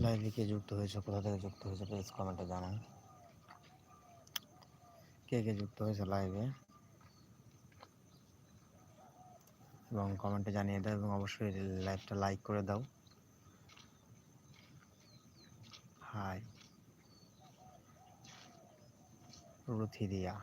লাইভে কে যুক্ত হয়েছে, কোথা থেকে যুক্ত হয়েছে প্লিজ কমেন্টে জানান। কে কে যুক্ত হয়েছে লাইভে? এবং কমেন্টে জানিয়ে দাও এবং অবশ্যই লাইভটা লাইক করে দাও। হাই। রুথিদিয়া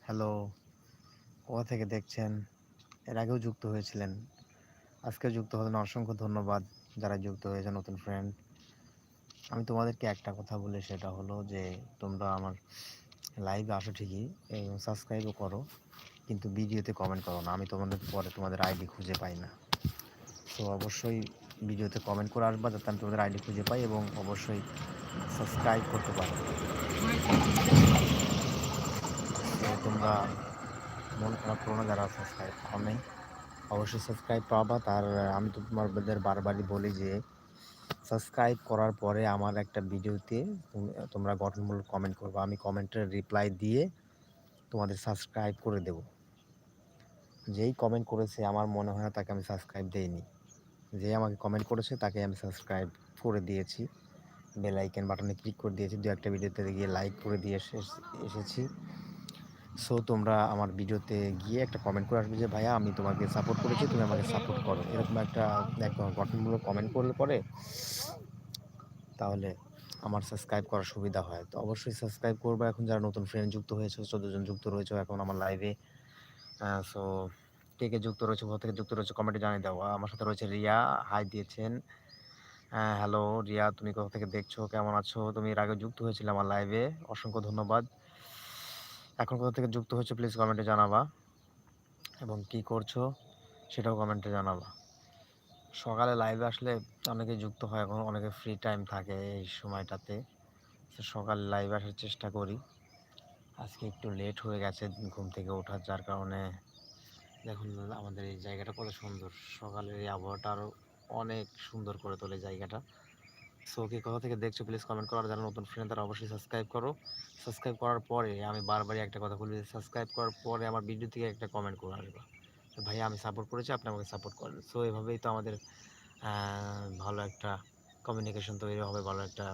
হ্যালো, কোথা থেকে দেখছেন? এর আগেও যুক্ত হয়েছিলেন। আজকে যুক্ত হলেন। অসংখ্য ধন্যবাদ যারা যুক্ত হয়েছে, নতুন ফ্রেন্ড আমি তোমাদেরকে একটা কথা বলি, সেটা হলো যে তোমরা আমার লাইভে আসো ঠিকই সাবস্ক্রাইবও করো, কিন্তু ভিডিওতে কমেন্ট করো না। আমি তোমাদের পরে তোমাদের আইডি খুঁজে পাই না। তো অবশ্যই ভিডিওতে কমেন্ট করে আসবা, যাতে আমি তোমাদের আইডি খুঁজে পাই এবং অবশ্যই সাবস্ক্রাইব করতে পারো। তোমরা মন খারাপ করো না যারা সাবস্ক্রাইব করো নাই অবশ্যই সাবস্ক্রাইব পাবা। তার, আমি তো তোমাদের বারবারই বলি যে সাবস্ক্রাইব করার পরে আমার একটা ভিডিওতে তুমি- তোমরা গঠনমূলক কমেন্ট করবে। আমি কমেন্টের রিপ্লাই দিয়ে তোমাদের সাবস্ক্রাইব করে দেব। যেই কমেন্ট করেছে, আমার মনে হয় না তাকে আমি সাবস্ক্রাইব দেইনি। যে আমাকে কমেন্ট করেছে, তাকে আমি সাবস্ক্রাইব করে দিয়েছি। বেল আইকন বাটনে ক্লিক করে দিয়েছি। দু একটা ভিডিওতে গিয়ে লাইক করে দিয়ে এসে- এসেছি। সো তোমরা আমার ভিডিওতে গিয়ে একটা কমেন্ট করে আসবে যে, ভাইয়া, আমি তোমাকে সাপোর্ট করেছি, তুমি আমাকে সাপোর্ট করো। এরকম একটা গঠনমূলক কমেন্ট করলে পরে তাহলে আমার সাবস্ক্রাইব করার সুবিধা হয়। তো অবশ্যই সাবস্ক্রাইব করব। এখন যারা নতুন ফ্রেন্ড যুক্ত হয়েছে, চোদ্দ জন যুক্ত রয়েছে এখন আমার লাইভে সো কে কে যুক্ত রয়েছে, কোথা থেকে যুক্ত রয়েছে কমেন্টে জানিয়ে দাও। আমার সাথে রয়েছে রিয়া। হাই দিয়েছেন। হ্যাঁ হ্যালো রিয়া, তুমি কোথা থেকে দেখছ? কেমন আছো? তুমি এর আগে যুক্ত হয়েছিলে আমার লাইভে অসংখ্য ধন্যবাদ। এখন কোথা থেকে যুক্ত হয়েছে প্লিজ কমেন্টে জানাবা। এবং কি করছ, সেটাও কমেন্টে জানাবা। সকালে লাইভে আসলে অনেকে যুক্ত হয়, এখন অনেকে ফ্রি টাইম থাকে এই সময়টাতে। সকালে লাইভে আসার চেষ্টা করি। আজকে একটু লেট হয়ে গেছে ঘুম থেকে ওঠার, যার কারণে দেখুন আমাদের এই জায়গাটা কত সুন্দর। সকালের এই আবহাওয়াটা আরও অনেক সুন্দর করে তোলে জায়গাটা। সো কে কোথা থেকে দেখছ প্লিজ কমেন্ট করো। আর যারা নতুন ফ্রেন্ড তারা অবশ্যই সাবস্ক্রাইব করো। সাবস্ক্রাইব করার পরে আমি বারবারই একটা কথা বলি সাবস্ক্রাইব করার পরে আমার ভিডিও থেকে একটা কমেন্ট করে আসবা। তো ভাইয়া আমি সাপোর্ট করেছি, আপনি আমাকে সাপোর্ট করেন সো এভাবেই তো আমাদের ভালো একটা কমিউনিকেশন তৈরি হবে, ভালো একটা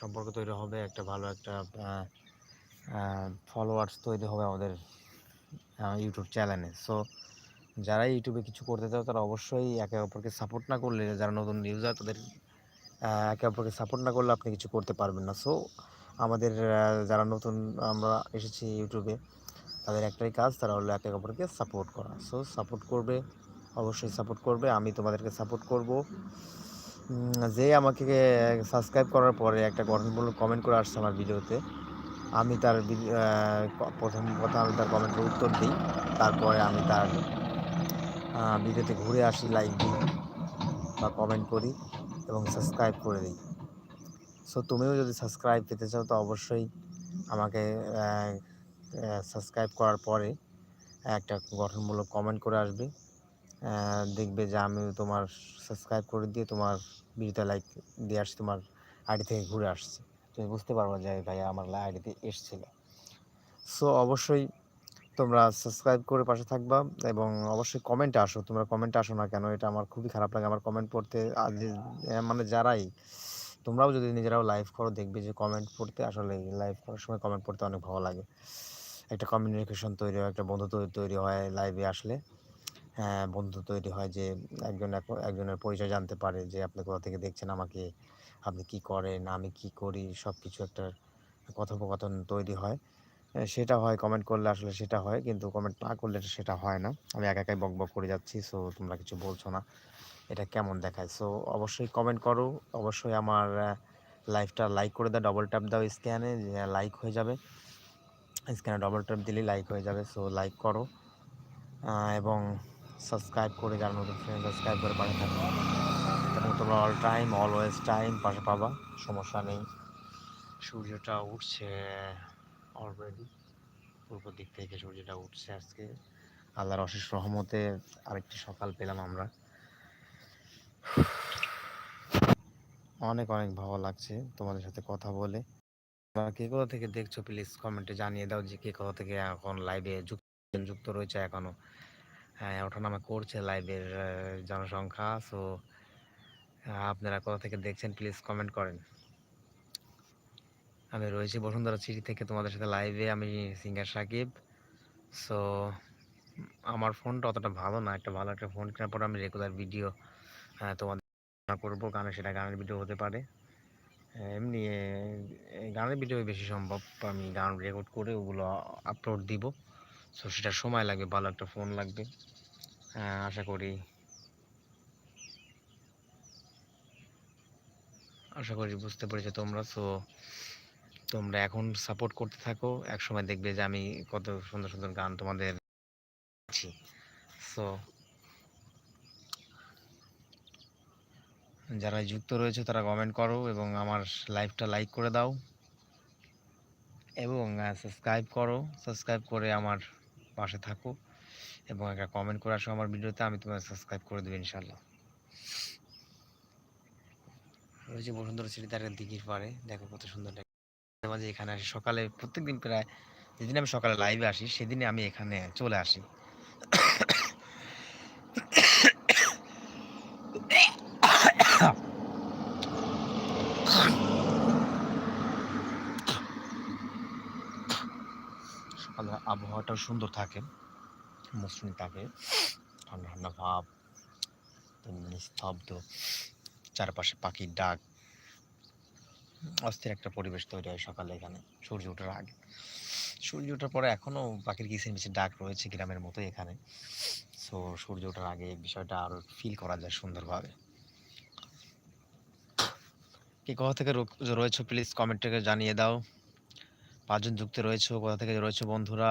সম্পর্ক তৈরি হবে, একটা ভালো একটা ফলোয়ার্স তৈরি হবে আমাদের ইউটিউব চ্যানেলে সো যারা ইউটিউবে কিছু করতে চাও, তারা অবশ্যই একে অপরকে সাপোর্ট না করলে, যারা নতুন ইউজার তাদের একে অপরকে সাপোর্ট না করলে আপনি কিছু করতে পারবেন না। সো আমাদের যারা নতুন আমরা এসেছি ইউটিউবে তাদের একটাই কাজ, তারা হলো একে অপরকে সাপোর্ট করা। সো সাপোর্ট করবে, অবশ্যই সাপোর্ট করবে। আমি তোমাদেরকে সাপোর্ট করব। যে আমাকে সাবস্ক্রাইব করার পরে একটা গঠনমূলক কমেন্ট করে আসছে আমার ভিডিওতে আমি তার প্রথম কথা আমি তার কমেন্টের উত্তর দিই, তারপরে আমি তার ভিডিওতে ঘুরে আসি লাইক দিই বা কমেন্ট করি। এবং সাবস্ক্রাইব করে দিই। সো তুমিও যদি সাবস্ক্রাইব পেতে চাও, তো অবশ্যই আমাকে সাবস্ক্রাইব করার পরে একটা গঠনমূলক কমেন্ট করে আসবে। দেখবে যে আমি তোমার সাবস্ক্রাইব করে দিয়ে তোমার ভিডিওতে লাইক দিয়ে আসছি, তোমার আইডি থেকে ঘুরে আসছি। তুমি বুঝতে পারবা যে ভাইয়া আমার আইডিতে এসছিল। সো অবশ্যই তোমরা সাবস্ক্রাইব করে পাশে থাকবা এবং অবশ্যই কমেন্টে আসো। তোমরা কমেন্টে আসো না কেন? এটা আমার খুবই খারাপ লাগে আমার কমেন্ট পড়তে। মানে যারাই, তোমরাও যদি নিজেরাও লাইভ করো দেখবে যে কমেন্ট পড়তে আসলে লাইভ করার সময় কমেন্ট পড়তে অনেক ভালো লাগে। একটা কমিউনিকেশন তৈরি হয়, একটা বন্ধু তৈরি হয় লাইভে আসলে। হ্যাঁ বন্ধু তৈরি হয় যে একজন এক- একজনের পরিচয় জানতে পারে যে আপনি কোথা থেকে দেখছেন আমাকে, আপনি কি করেন, আমি কি করি সব কিছু একটা কথোপকথন তৈরি হয়। সেটা হয়। কমেন্ট করলে আসলে সেটা হয়। কিন্তু কমেন্ট না করলে সেটা হয় না। আমি একা একাই বক বক করে যাচ্ছি সো তোমরা কিছু বলছো না। এটা কেমন দেখায়? সো অবশ্যই কমেন্ট করো। অবশ্যই আমার লাইভটা লাইক করে দাও। ডবল ট্যাপ দাও স্ক্যানে লাইক হয়ে যাবে। স্ক্যানে ডবল ট্যাপ দিলেই লাইক হয়ে যাবে। সো লাইক করো। এবং সাবস্ক্রাইব করে যারা নতুন ফ্রেন্ড সাবস্ক্রাইব করে পাশে থাকো। এবং তোমরা অল টাইম অলওয়েজ টাইম পাশে পাবা। সমস্যা নেই। সূর্যটা উঠছে। অলরেডি পূর্ব দিক থেকে সূর্যটা উঠছে আজকে। আল্লাহর অশেষ রহমতে আরেকটি সকাল পেলাম আমরা। অনেক অনেক ভালো লাগছে তোমাদের সাথে কথা বলে। তোমরা কে কোথা থেকে দেখছ প্লিজ কমেন্টে জানিয়ে দাও যে কে কোথা থেকে এখন লাইভে যুক্ত যুক্ত রয়েছে এখনও। হ্যাঁ ওঠা ওঠানামা করছে লাইভের জনসংখ্যা। সো আপনারা কোথা থেকে দেখছেন প্লিজ কমেন্ট করেন। আমি রয়েছি বসুন্ধরা সিটি থেকে তোমাদের সাথে লাইভে আমি সিঙ্গার সাকিব। সো আমার ফোনটা অতটা ভালো না একটা ভালো একটা ফোন কেনার পর আমি রেগুলার ভিডিও তোমাদের করব। গানে সেটা গানের ভিডিও হতে পারে। এমনি গানের ভিডিও বেশি সম্ভব। আমি গান রেকর্ড করে ওগুলো আপলোড দিব। সো সেটা সময় লাগবে ভালো একটা ফোন লাগবে। আহ, আশা করি। আশা করি বুঝতে পেরেছ তোমরা। সো তোমরা এখন সাপোর্ট করতে থাকো। এক সময় দেখবে যে আমি কত সুন্দর সুন্দর গান তোমাদের সো যারা যুক্ত রয়েছে তারা কমেন্ট করো এবং আমার লাইভটা লাইক করে দাও। এবং সাবস্ক্রাইব করো। সাবস্ক্রাইব করে আমার পাশে থাকো এবং একটা কমেন্ট করে আসো আমার ভিডিওতে আমি তোমার সাবস্ক্রাইব করে দেবো ইনশাল্লাহ রয়েছে বসুন্ধরা সিটি, তার দিঘির পারে দেখো কত সুন্দর মাঝে মাঝে এখানে আসি। সকালে প্রত্যেকদিন প্রায় যেদিন আমি সকালে লাইভে আসি সেদিনে আমি এখানে চলে আসি। সকালে আবহাওয়াটাও সুন্দর থাকে, মৌসুমি থাকে। ঠান্ডা ঠান্ডা ভাব, নিস্তব্ধ, চারপাশে পাখির ডাক অস্থির একটা পরিবেশ তৈরি হয় সকালে এখানে, সূর্য ওঠার আগে। সূর্য ওঠার পরে এখনও পাখির কিচির মিচির ডাক রয়েছে গ্রামের মতো এখানে। সো সূর্য ওঠার আগে বিষয়টা আরও ফিল করা যায় সুন্দরভাবে। কে কোথা থেকে রয়েছো প্লিজ কমেন্ট থেকে জানিয়ে দাও। পাঁচজন যুক্ত রয়েছো, কোথা থেকে রয়েছো বন্ধুরা?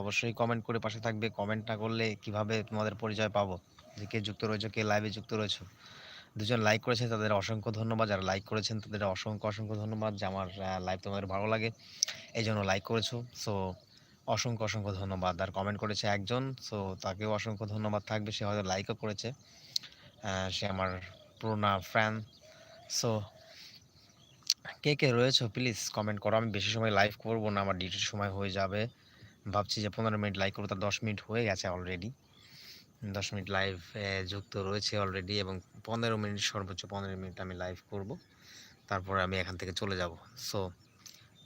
অবশ্যই কমেন্ট করে পাশে থাকবে। কমেন্ট না করলে কীভাবে তোমাদের পরিচয় পাবো? যে কে যুক্ত রয়েছো, কে লাইভে যুক্ত রয়েছো? দুজন লাইক করেছে তাদের অসংখ্য ধন্যবাদ। যারা লাইক করেছেন তাদের অসংখ্য অসংখ্য ধন্যবাদ যে আমার লাইভ তোমাদের ভালো লাগে। এই জন্য লাইক করেছ। সো অসংখ্য অসংখ্য ধন্যবাদ। আর কমেন্ট করেছে একজন সো তাকেও অসংখ্য ধন্যবাদ থাকবে। সে হয়তো লাইকও করেছে। সে আমার পুরোনা ফ্যান সো কে কে রয়েছো প্লিজ কমেন্ট করো। আমি বেশি সময় লাইভ করব না। আমার ডিউটির সময় হয়ে যাবে। ভাবছি যে পনেরো মিনিট লাইক করব, তার দশ মিনিট হয়ে গেছে অলরেডি দশ মিনিট লাইভ যুক্ত রয়েছে অলরেডি এবং পনেরো মিনিট, সর্বোচ্চ পনেরো মিনিট আমি লাইভ করব। তারপরে আমি এখান থেকে চলে যাব। সো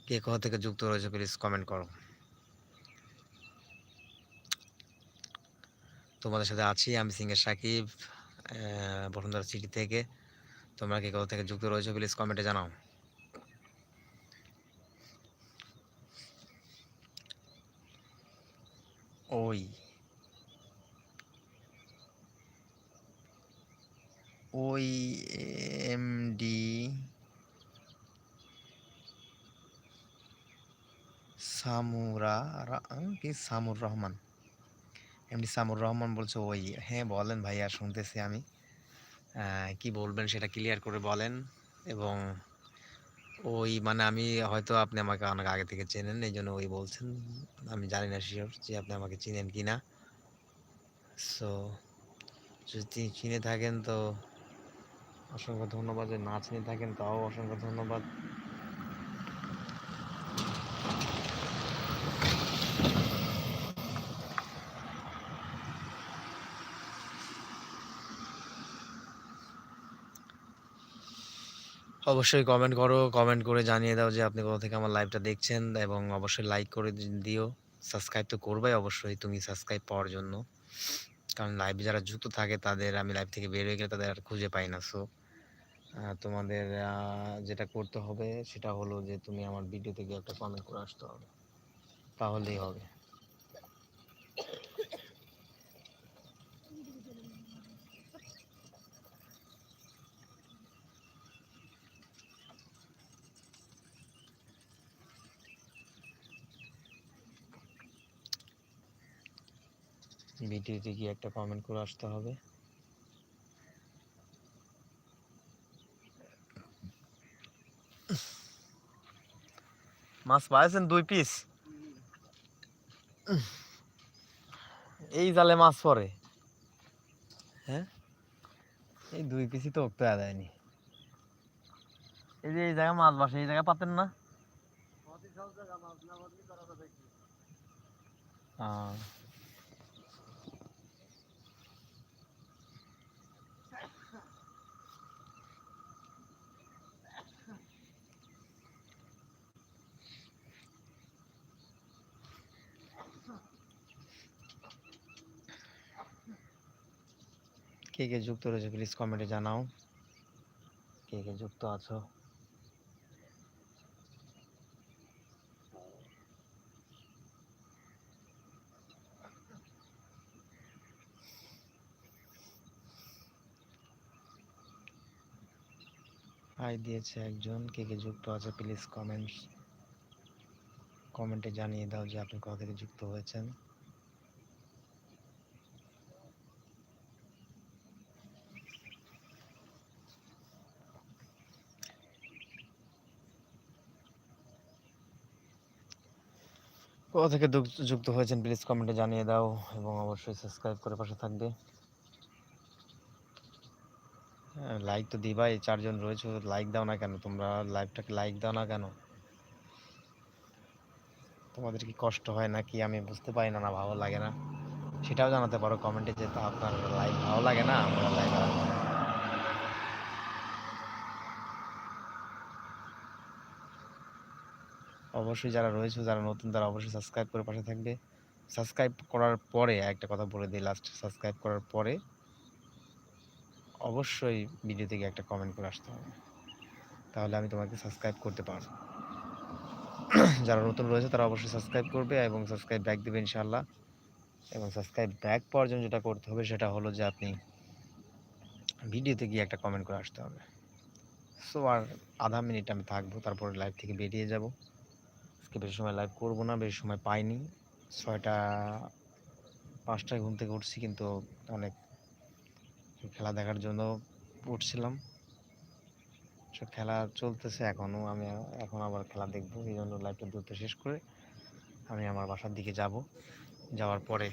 কে কোথা থেকে যুক্ত রয়েছে প্লিজ কমেন্ট করো। তোমাদের সাথে আছি আমি সিঙ্গার সাকিব বসুন্ধরা সিটি থেকে। তোমরা কে কোথা থেকে যুক্ত রয়েছে প্লিজ কমেন্টে জানাও। ওই। ওই এমডি সামুরা কি সামুর রহমান। এমডি সামুর রহমান বলছে, ওই হ্যাঁ বলেন ভাইয়া, শুনতেছি আমি। কি বলবেন সেটা ক্লিয়ার করে বলেন এবং ওই মানে আমি হয়তো আপনি আমাকে অনেক আগে থেকে চেনেন, এই জন্য ওই বলছেন। আমি জানি না শিওর যে আপনি আমাকে চিনেন কি না সো যদি চিনে থাকেন তো অসংখ্য ধন্যবাদ যে নাচ নিয়ে থাকেন, তাও অসংখ্য ধন্যবাদ। অবশ্যই কমেন্ট করো কমেন্ট করে জানিয়ে দাও যে আপনি কোথা থেকে আমার লাইভটা দেখছেন এবং অবশ্যই লাইক করে দিও। সাবস্ক্রাইব তো করবাই অবশ্যই, তুমি সাবস্ক্রাইব পাওয়ার জন্য। কারণ লাইভে যারা যুক্ত থাকে তাদের আমি লাইভ থেকে বের হয়ে গেলে তাদের আর খুঁজে পাই না। সো তোমাদের যেটা করতে হবে সেটা হলো যে তুমি আমার ভিডিওতে গিয়ে একটা কমেন্ট করে আসতে হবে। তাহলেই হবে। ভিডিওতে গিয়ে একটা কমেন্ট করে আসতে হবে। মাছ পাইছেন দুই পিস এই জালে মাছ পড়ে। হ্যাঁ? এই দুই পিসই তো উঠতে দেয়নি এই যে এই জায়গায় মাছ বাসে এই জায়গায় পাতেন না? আহ, কে কে যুক্ত রয়েছে প্লিজ কমেন্টে জানাও। কে কে যুক্ত আছো? হাই দিয়েছে একজন। কে কে যুক্ত আছে প্লিজ কমেন্টস কমেন্টে জানিয়ে দাও যে আপনি কোথা থেকে যুক্ত হয়েছেন। কোথা থেকে যুক- যুক্ত হয়েছেন প্লিজ কমেন্টে জানিয়ে দাও এবং অবশ্যই সাবস্ক্রাইব করে পাশে থাকবে। লাইক তো দিবাই চারজন রয়েছে লাইক দাও না কেন? তোমরা লাইভটাকে লাইক দাও না কেন? তোমাদের কি কষ্ট হয় নাকি? আমি বুঝতে পারি না না ভালো লাগে না। সেটাও জানাতে পারো কমেন্টে যে আপনার লাইভ ভালো লাগে না? আমরা লাইভ অবশ্যই যারা রয়েছে, যারা নতুন, তারা অবশ্যই সাবস্ক্রাইব করে পাশে থাকবে। সাবস্ক্রাইব করার পরে একটা কথা বলে দিই লাস্ট সাবস্ক্রাইব করার পরে অবশ্যই ভিডিও থেকে একটা কমেন্ট করে আসতে হবে। তাহলে আমি তোমাকে সাবস্ক্রাইব করতে পারব। যারা নতুন রয়েছে, তারা অবশ্যই সাবস্ক্রাইব করবে এবং সাবস্ক্রাইব ব্যাক দেবে ইনশাল্লাহ এবং সাবস্ক্রাইব ব্যাক পাওয়ার জন্য যেটা করতে হবে, সেটা হলো যে আপনি ভিডিওতে গিয়ে একটা কমেন্ট করে আসতে হবে। সো আর আধা মিনিট আমি থাকব, তারপরে লাইভ থেকে বেরিয়ে যাব। আজকে বেশি সময় লাইভ করব না, বেশি সময় পাইনি। ছয়টা, পাঁচটায় ঘুম থেকে উঠছি কিন্তু অনেক খেলা দেখার জন্য উঠছিলাম। খেলা চলতেছে এখনও আমি এখন আবার খেলা দেখব, এই জন্য লাইভটা দ্রুত শেষ করে আমি আমার বাসার দিকে যাব। যাওয়ার পরে